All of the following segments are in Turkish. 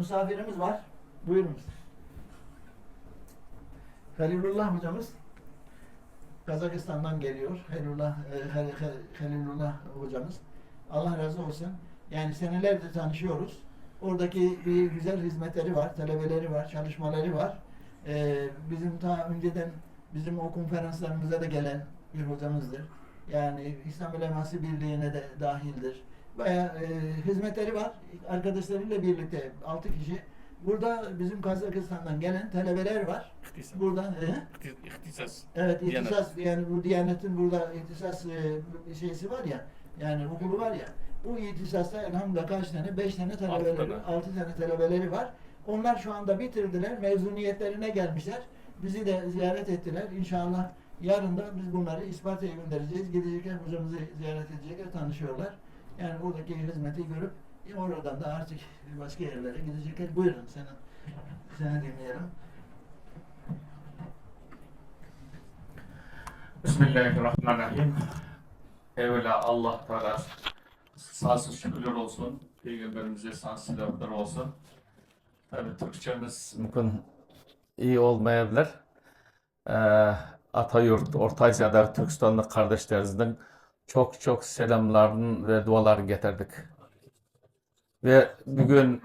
misafirimiz var. Buyurunuz. Halilullah hocamız Kazakistan'dan geliyor. Halilullah, e, Hal- Hal- Halilullah hocamız. Allah razı olsun. Yani senelerdir tanışıyoruz. Oradaki bir güzel hizmetleri var, talebeleri var, çalışmaları var. Ee, bizim ta önceden bizim o konferanslarımıza da gelen bir hocamızdır. Yani İslam Uleması Birliği'ne de dahildir. Bayağı e, hizmetleri var. Arkadaşlarıyla birlikte 6 kişi. Burada bizim Kazakistan'dan gelen talebeler var. İhtisas. Burada e, İhti- İhtisas. Evet Diyanet. ihtisas yani bu Diyanet'in burada ihtisas e, şeysi var ya yani okulu var ya bu ihtisasta elhamdülillah kaç tane? Beş tane talebeleri, tane. altı tane talebeleri var. Onlar şu anda bitirdiler. Mezuniyetlerine gelmişler. Bizi de ziyaret ettiler. İnşallah yarın da biz bunları Isparta'ya göndereceğiz. Gidecekler hocamızı ziyaret edecekler, tanışıyorlar. Yani oradaki hizmeti görüp e, oradan da artık başka yerlere gidecekler. Buyurun seni, seni dinleyelim. Bismillahirrahmanirrahim. Evvela Allah Teala sağsız şükürler olsun. Peygamberimize sağsız selamlar olsun. Tabii Türkçemiz mümkün iyi olmayabilir. Ee, Atayurt, Orta Asya'da Türkistanlı kardeşlerimizden çok çok selamlarını ve dualarını getirdik. Ve bugün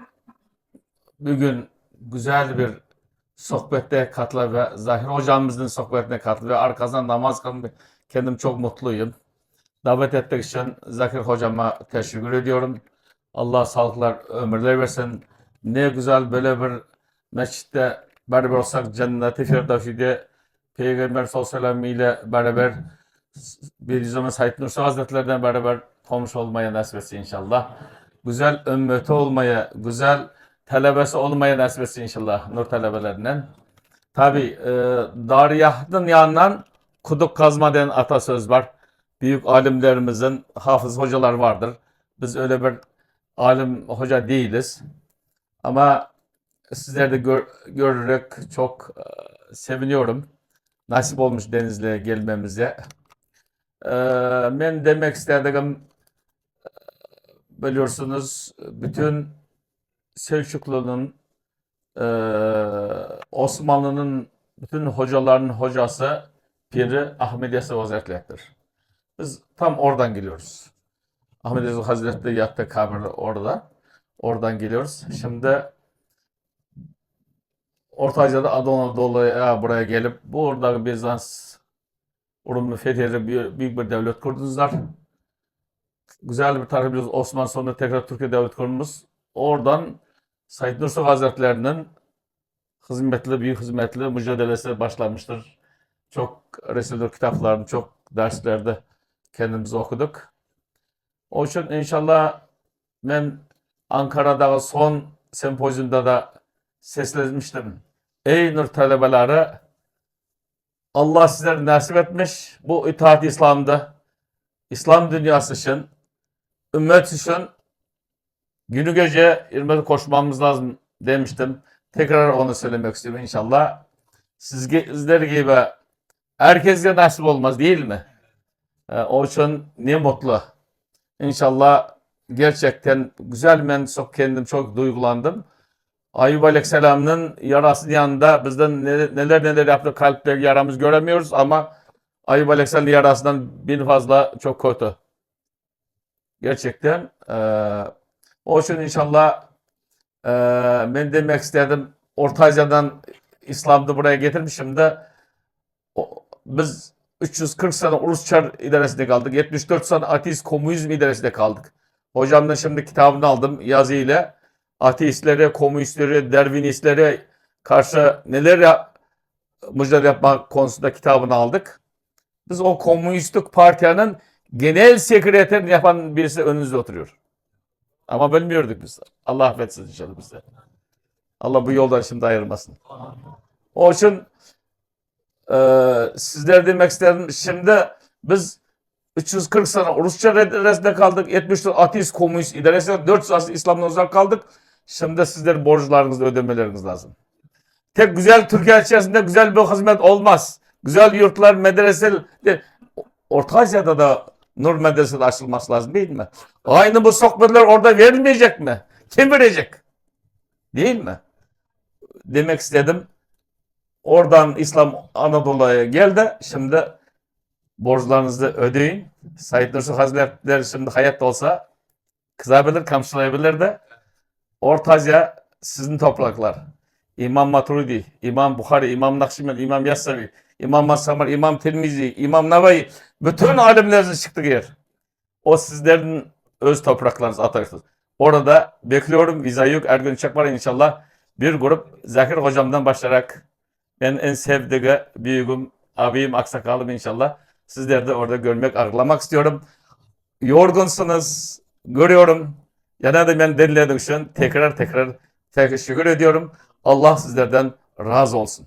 bugün güzel bir sohbette katla ve Zahir hocamızın sohbetine katla ve arkasından namaz kılmak kendim çok mutluyum. Davet ettiği için Zakir hocama teşekkür ediyorum. Allah sağlıklar, ömürler versin. Ne güzel böyle bir mescitte beraber olsak cenneti firdevside Peygamber sallallahu aleyhi ve sellem ile beraber bir zaman Said Nursi Hazretleri'den beraber komşu olmaya nasip etsin inşallah. Güzel ümmeti olmaya, güzel talebesi olmaya nasip etsin inşallah nur talebelerinden. Tabi e, Dariyah'ın yanından kuduk kazma denen atasöz var. Büyük alimlerimizin hafız hocalar vardır. Biz öyle bir alim hoca değiliz. Ama sizleri de gör, görerek çok e, seviniyorum. Nasip olmuş Denizli'ye gelmemize. Ben demek istediğim biliyorsunuz bütün Selçuklu'nun Osmanlı'nın bütün hocaların hocası Piri Ahmet Yasir Hazretleri'dir. Biz tam oradan geliyoruz. Ahmet Yasir Hazretleri yattı kabri orada. Oradan geliyoruz. Şimdi Orta Asya'da Anadolu'ya buraya gelip burada Bizans Rumlu fethedip bir- büyük bir devlet kurdular. Güzel bir tarih biliyoruz. Osmanlı sonra tekrar Türkiye devlet kurmuş. Oradan Said Nursi Hazretlerinin hizmetli, büyük hizmetli mücadelesi başlamıştır. Çok resimli kitaplarını, çok derslerde kendimiz okuduk. O için inşallah ben Ankara'da son sempozyumda da seslenmiştim. Ey nur talebeleri Allah sizlere nasip etmiş bu itaat İslam'da İslam dünyası için ümmet için günü gece hizmete koşmamız lazım demiştim. Tekrar onu söylemek istiyorum inşallah. Siz, sizler gibi herkese nasip olmaz değil mi? Ee, o için ne mutlu. İnşallah gerçekten güzel ben çok kendim çok duygulandım. Ayub Aleyhisselam'ın yarasının yanında bizden ne- neler neler yaptı kalpte yaramız göremiyoruz ama Ayub Aleyhisselam'ın yarasından bin fazla çok kötü. Gerçekten eee o için inşallah eee, ben demek istedim Orta Asya'dan İslam'da buraya getirmişim de o- biz 340 sene Rusçar idaresinde kaldık. 74 sene ateist komünizm idaresinde kaldık. Hocamdan şimdi kitabını aldım yazıyla. Ateistlere, komünistlere, dervinistlere karşı neler ya, mücadele yapma konusunda kitabını aldık. Biz o komünistik partinin genel sekreterini yapan birisi önümüzde oturuyor. Ama bilmiyorduk biz. Allah affetsin inşallah bize. Allah bu yoldan şimdi ayırmasın. O için eee sizler demek istedim. Şimdi biz 340 sene Rusça idaresinde kaldık. 74 ateist komünist idaresinde 400 asıl İslam'dan uzak kaldık. Şimdi sizlerin borçlarınızı ödemeleriniz lazım. Tek güzel Türkiye içerisinde güzel bir hizmet olmaz. Güzel yurtlar, medrese, Orta Asya'da da Nur Medresesi açılması lazım değil mi? Aynı bu sohbetler orada verilmeyecek mi? Kim verecek? Değil mi? Demek istedim. Oradan İslam Anadolu'ya geldi. Şimdi borçlarınızı ödeyin. Said Nursi Hazretleri şimdi hayatta olsa kızabilir, kamçılayabilir de Orta Asya sizin topraklar. İmam Maturidi, İmam Bukhari, İmam Nakşibend, İmam Yassavi, İmam Masamar, İmam Tirmizi, İmam Navai, bütün alimlerin çıktığı yer. O sizlerin öz topraklarınız atarsınız. Orada bekliyorum. Vize yok. Ergün uçak var inşallah. Bir grup Zakir hocamdan başlayarak ben en sevdiği büyüğüm, abim, aksakalım inşallah. Sizleri de orada görmek, ağırlamak istiyorum. Yorgunsunuz. Görüyorum. Da ben dinlediğim için tekrar tekrar teşekkür ediyorum. Allah sizlerden razı olsun.